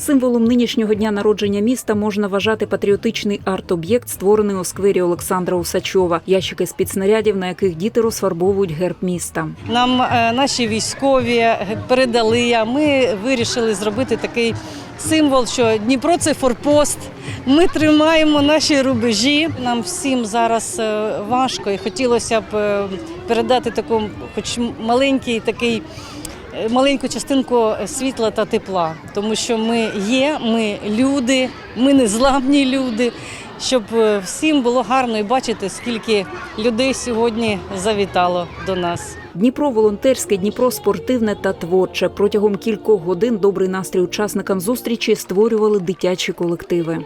Символом нинішнього дня народження міста можна вважати патріотичний арт-об'єкт, створений у сквері Олександра Усачова. Ящики з під снарядів, на яких діти розфарбовують герб міста. Нам е, наші військові передали. А ми вирішили зробити такий символ, що Дніпро це форпост. Ми тримаємо наші рубежі. Нам всім зараз е, важко і хотілося б е, передати таку, хоч маленький такий. Е, Маленьку частинку світла та тепла, тому що ми є, ми люди, ми незламні люди. Щоб е, всім було гарно і бачити, скільки людей сьогодні завітало до нас. Дніпро волонтерське, Дніпро спортивне та творче. Протягом кількох годин добрий настрій учасникам зустрічі створювали дитячі колективи.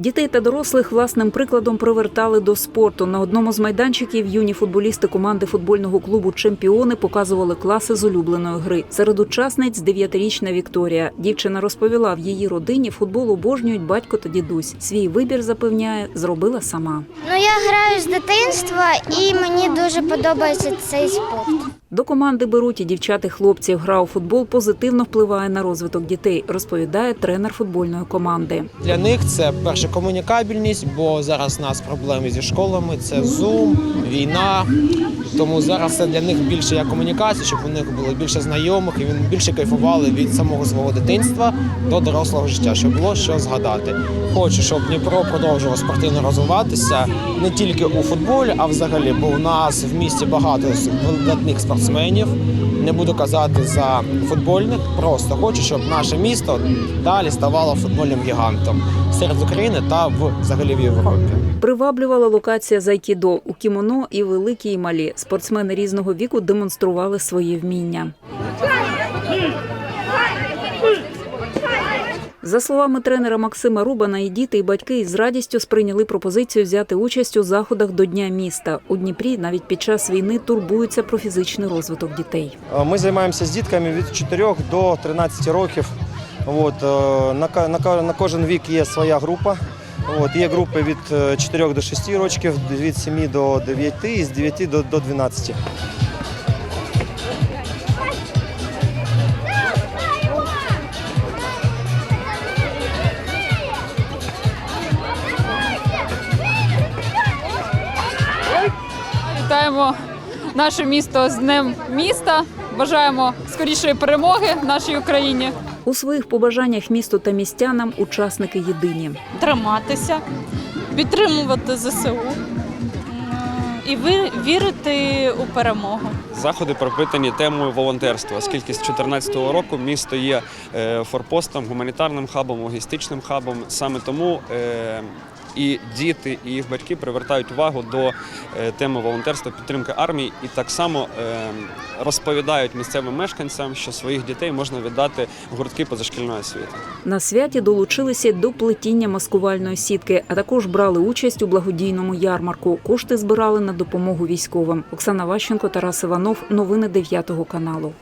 Дітей та дорослих власним прикладом привертали до спорту. На одному з майданчиків юні футболісти команди футбольного клубу Чемпіони показували класи з улюбленої гри. Серед учасниць дев'ятирічна Вікторія. Дівчина розповіла, в її родині футбол обожнюють батько та дідусь. Свій вибір запевняє, зробила сама. Ну, я граю з дитинства і мені дуже подобається цей спорт. До команди беруть і дівчат, і хлопців. Гра у футбол позитивно впливає на розвиток дітей, розповідає тренер футбольної команди. Для них це перша комунікабельність, бо зараз у нас проблеми зі школами, це Zoom, війна. Тому зараз це для них більше як комунікація, щоб у них було більше знайомих і вони більше кайфували від самого свого дитинства до дорослого життя, щоб було що згадати. Хочу, щоб Дніпро продовжував спортивно розвиватися не тільки у футболі, а взагалі, бо у нас в місті багато видатних спортсменів. Не буду казати за футбольних, просто хочу, щоб наше місто далі ставало футбольним гігантом серед України та в взагалі в Європі. Приваблювала локація з айкідо у кімоно і великі і малі. Спортсмени різного віку демонстрували свої вміння. За словами тренера Максима Рубана, і діти, і батьки із радістю сприйняли пропозицію взяти участь у заходах до Дня міста. У Дніпрі навіть під час війни турбуються про фізичний розвиток дітей. Ми займаємося з дітками від 4 до 13 років. От, е, на, на, на кожен вік є своя група. От, є групи від е, 4 до 6 років, від 7 до 9 і з 9 до, до 12. Вітаємо наше місто з Днем міста. Бажаємо скорішої перемоги нашій Україні. У своїх побажаннях місту та містянам учасники єдині. триматися, підтримувати ЗСУ і вірити у перемогу. Заходи пропитані темою волонтерства, оскільки з 2014 року місто є е, форпостом, гуманітарним хабом, логістичним хабом. Саме тому е, і діти, і їх батьки привертають увагу до е, теми волонтерства, підтримки армії, і так само е, розповідають місцевим мешканцям, що своїх дітей можна віддати в гуртки позашкільної освіти. На святі долучилися до плетіння маскувальної сітки, а також брали участь у благодійному ярмарку. Кошти збирали на допомогу військовим. Оксана Ващенко, Тарас Іванов. Новини 9 каналу.